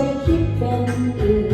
จะคิดเป็นอื่น